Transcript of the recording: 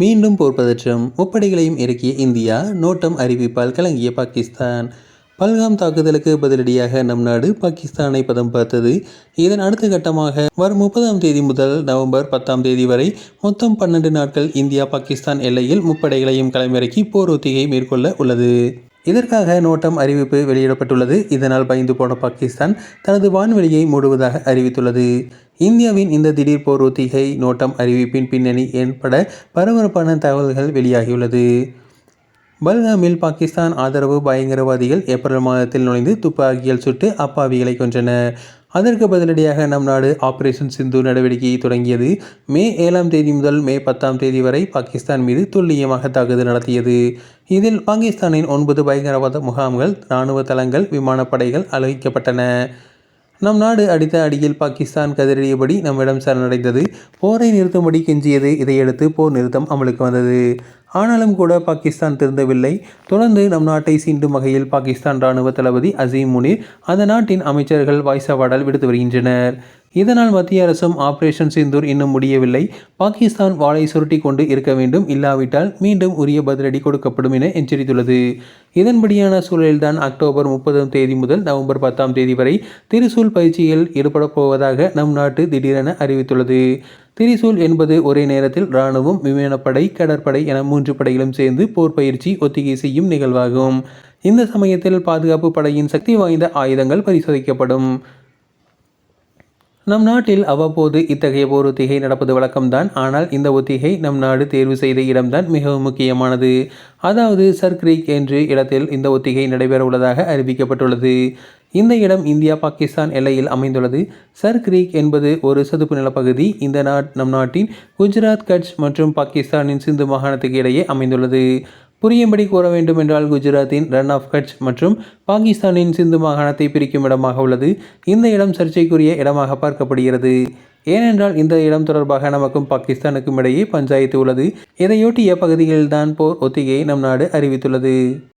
மீண்டும் போர் பதற்றம். முப்படைகளையும் இறக்கிய இந்தியா நோட்டம் அறிவிப்பால் கலங்கிய பாகிஸ்தான். பல்காம் தாக்குதலுக்கு பதிலடியாக நம் நாடு பாகிஸ்தானை பதம் பார்த்தது. இதன் அடுத்த கட்டமாக வரும் முப்பதாம் தேதி முதல் நவம்பர் பத்தாம் தேதி வரை மொத்தம் பன்னெண்டு நாட்கள் இந்தியா பாகிஸ்தான் எல்லையில் முப்படைகளையும் களமிறக்கி போர் ஒத்திகை மேற்கொள்ள உள்ளது. இதற்காக நோட்டம் அறிவிப்பு வெளியிடப்பட்டுள்ளது. இதனால் பயந்து போன பாகிஸ்தான் தனது வான்வெளியை மூடுவதாக அறிவித்துள்ளது. இந்தியாவின் இந்த திடீர் போர் ஒத்திகை நோட்டம் அறிவிப்பின் பின்னணி ஏற்பட பரபரப்பான தகவல்கள் வெளியாகியுள்ளது. பல்காமில் பாகிஸ்தான் ஆதரவு பயங்கரவாதிகள் ஏப்ரல் மாதத்தில் நுழைந்து துப்பாக்கிகள் சுட்டு அப்பாவிகளை கொன்றனர் அதற்கு பதிலடியாக நம் நாடு ஆபரேஷன் சிந்து நடவடிக்கையை தொடங்கியது மே ஏழாம் தேதி முதல் மே பத்தாம் தேதி வரை பாகிஸ்தான் மீது துல்லியமாக தாக்குதல் நடத்தியது. இதில் பாகிஸ்தானின் ஒன்பது பயங்கரவாத முகாம்கள் இராணுவ தளங்கள் விமானப்படைகள் அழிக்கப்பட்டன நம் நாடு அடித்த அடியில் பாகிஸ்தான் கதறியபடி நம்மிடம் சரணடைந்தது. போரை நிறுத்தும்படி கெஞ்சியது. இதையடுத்து போர் நிறுத்தம் அமலுக்கு வந்தது. ஆனாலும் கூட பாகிஸ்தான் திருந்தவில்லை. தொடர்ந்து நம் நாட்டை சீண்டும் வகையில் பாகிஸ்தான் ராணுவ தளபதி அசீம் முனீர் அந்த நாட்டின் அமைச்சர்கள் வாய்ஸவாடல் விடுத்து வருகின்றனர். இதனால் மத்திய அரசும் ஆபரேஷன் சிந்தூர் இன்னும் முடியவில்லை. பாகிஸ்தான் வாளை சுருட்டி கொண்டு இருக்க வேண்டும். இல்லாவிட்டால் மீண்டும் உரிய பதிலடி கொடுக்கப்படும் என எச்சரித்துள்ளது. இதன்படியான சூழலில்தான் அக்டோபர் முப்பதாம் தேதி முதல் நவம்பர் பத்தாம் தேதி வரை திரிசூல் பயிற்சியில் ஈடுபடப் போவதாக நம் நாட்டு திடீரென அறிவித்துள்ளது. திரிசூல் என்பது ஒரே நேரத்தில் இராணுவம் விமானப்படை கடற்படை என மூன்று படைகளும் சேர்ந்து போர் பயிற்சி ஒத்திகை செய்யும் நிகழ்வாகும். இந்த சமயத்தில் பாதுகாப்பு படையின் சக்தி வாய்ந்த ஆயுதங்கள் பரிசோதிக்கப்படும். நம் நாட்டில் அவ்வப்போது இத்தகைய போர் ஒத்திகை நடப்பது வழக்கம்தான். ஆனால் இந்த ஒத்திகை நம் நாடு தேர்வு செய்த இடம்தான் மிகவும் முக்கியமானது. அதாவது சர்க்ரீக் என்று இடத்தில் இந்த ஒத்திகை நடைபெற உள்ளதாக அறிவிக்கப்பட்டுள்ளது. இந்த இடம் இந்தியா பாகிஸ்தான் எல்லையில் அமைந்துள்ளது. சர் கிரீக் என்பது ஒரு சதுப்பு நிலப்பகுதி. இந்த நாட் நம் நாட்டின் குஜராத் கட்ச் மற்றும் பாகிஸ்தானின் சிந்து மாகாணத்துக்கு இடையே அமைந்துள்ளது. புரியும்படி கூற வேண்டும் என்றால் குஜராத்தின் ரன் ஆஃப் கட்ச் மற்றும் பாகிஸ்தானின் சிந்து மாகாணத்தை பிரிக்கும் இடமாக உள்ளது. இந்த இடம் சர்ச்சைக்குரிய இடமாக பார்க்கப்படுகிறது. ஏனென்றால் இந்த இடம் தொடர்பாக நமக்கும் பாகிஸ்தானுக்கும் இடையே பஞ்சாயத்து உள்ளது. இதையொட்டிய பகுதிகளில்தான் போர் ஒத்திகையை நம் நாடு அறிவித்துள்ளது.